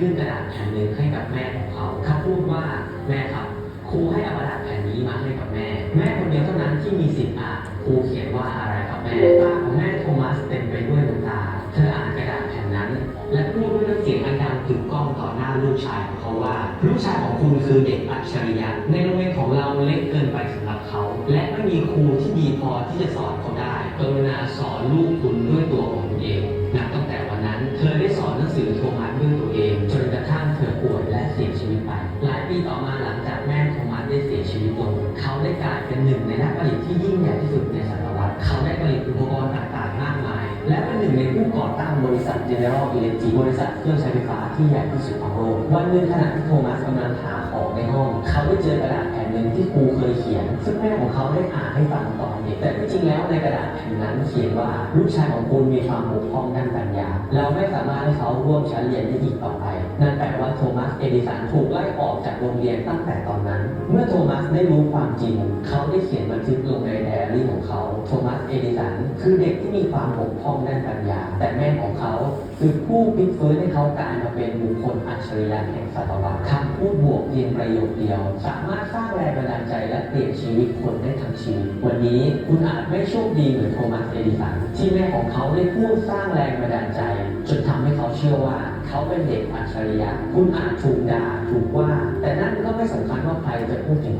ยื่นกระดาษแผ่นหนึ่งให้กับแม่ของเขาเขาพูดว่าแม่ครับครูให้เอากระดาษแผ่นนี้มาให้กับแม่ แม่คนเดียวเท่านั้นที่มีสิทธิ์อ่านครูเขียนว่าอะไรครับแม่ตาของแม่โทมัสเต็มไปด้วยน้ำตา เธออ่านกระดาษแผ่นนั้น และพูดด้วยน้ำเสียงอันดังกึกก้องต่อหน้าลูกชายของเขาว่า ลูกชายของคุณคือเด็กอัจฉริยะในโรงเรียนของเราเล็กเกินไปสำหรับเขา และไม่มีครูที่ดีพอที่จะสอนเขาได้กรุณาสอนลูกคุณด้วยตัวของคุณเองนับ ได้กลายเป็นหนึ่งในนักผลิตที่ยิ่งใหญ่ที่สุดในศตวรรษเขาได้ผลิตอุปกรณ์ต่างๆมากมาย และเป็นหนึ่งในผู้ก่อตั้งบริษัท General Electric บริษัทเครื่องใช้ไฟฟ้าที่ใหญ่ที่สุดของโลกวันหนึ่งขณะที่โทมัสกำลังหาของในห้อง เขาได้เจอกระดาษแผ่นหนึ่ง ครูเคยเขียน ซึ่งแม่ของเขาได้อ่านให้ฟังตอนเด็กแต่ที่จริงแล้วในกระดาษแผ่นนั้นเขียนว่าลูกชายของคุณมีความบกพร่องด้านปัญญา เราไม่สามารถให้เขาร่วมชั้นเรียนได้อีกต่อไป นั่นแปลว่าโทมัสเอดิสันถูกไล่ออกจากโรงเรียนตั้งแต่ตอนนั้น เมื่อโทมัสได้รู้ความจริง เขาได้เขียนบันทึกลงในไดอารี่ของเขา โทมัสเอดิสันคือเด็กที่มีความบกพร่องด้านปัญญา แต่แม่ของเขาคือผู้พลิกฟื้นให้เขากลายมาเป็นบุคคลอัจฉริยะแห่งศตวรรษคำพูดบวกเพียงประโยคเดียว สามารถสร้างแรงบันดาลใจและเปลี่ยนชีวิตคนได้ทั้งชีวิต วันนี้คุณอาจไม่โชคดีเหมือนโทมัสเอดิสันที่แม่ของเขาได้พูดสร้างแรงบันดาลใจ จนทำให้เขาเชื่อว่า เขาเป็นเด็กอัจฉริยะ คุณอาจถูกด่าถูกว่า แต่นั่นก็ไม่สำคัญว่าใครจะพูดถึง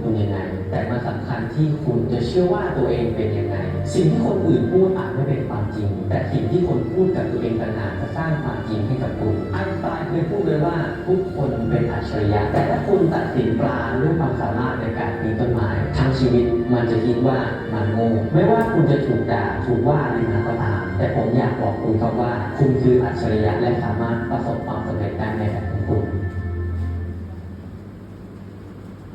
ที่คุณจะเชื่อว่าตัวเองเป็นยังไง สิ่งที่คนอื่นพูดอาจไม่เป็นความจริง แต่สิ่งที่คนพูดกับตัวเองต่างหากจะสร้างความจริงให้กับคุณไอน์สไตน์เคยพูดเลยว่าทุกคนเป็นอัจฉริยะ แต่ถ้าคุณตัดสินปลาด้วยความสามารถในการปีนต้นไม้ทั้งชีวิตมันจะคิดว่ามันโง่ไม่ว่าคุณจะถูกด่าถูกว่าอะไรมาก็ตาม แต่ผมอยากบอกคุณครับว่า คุณคืออัจฉริยะและสามารถประสบความสำเร็จได้ในแบบ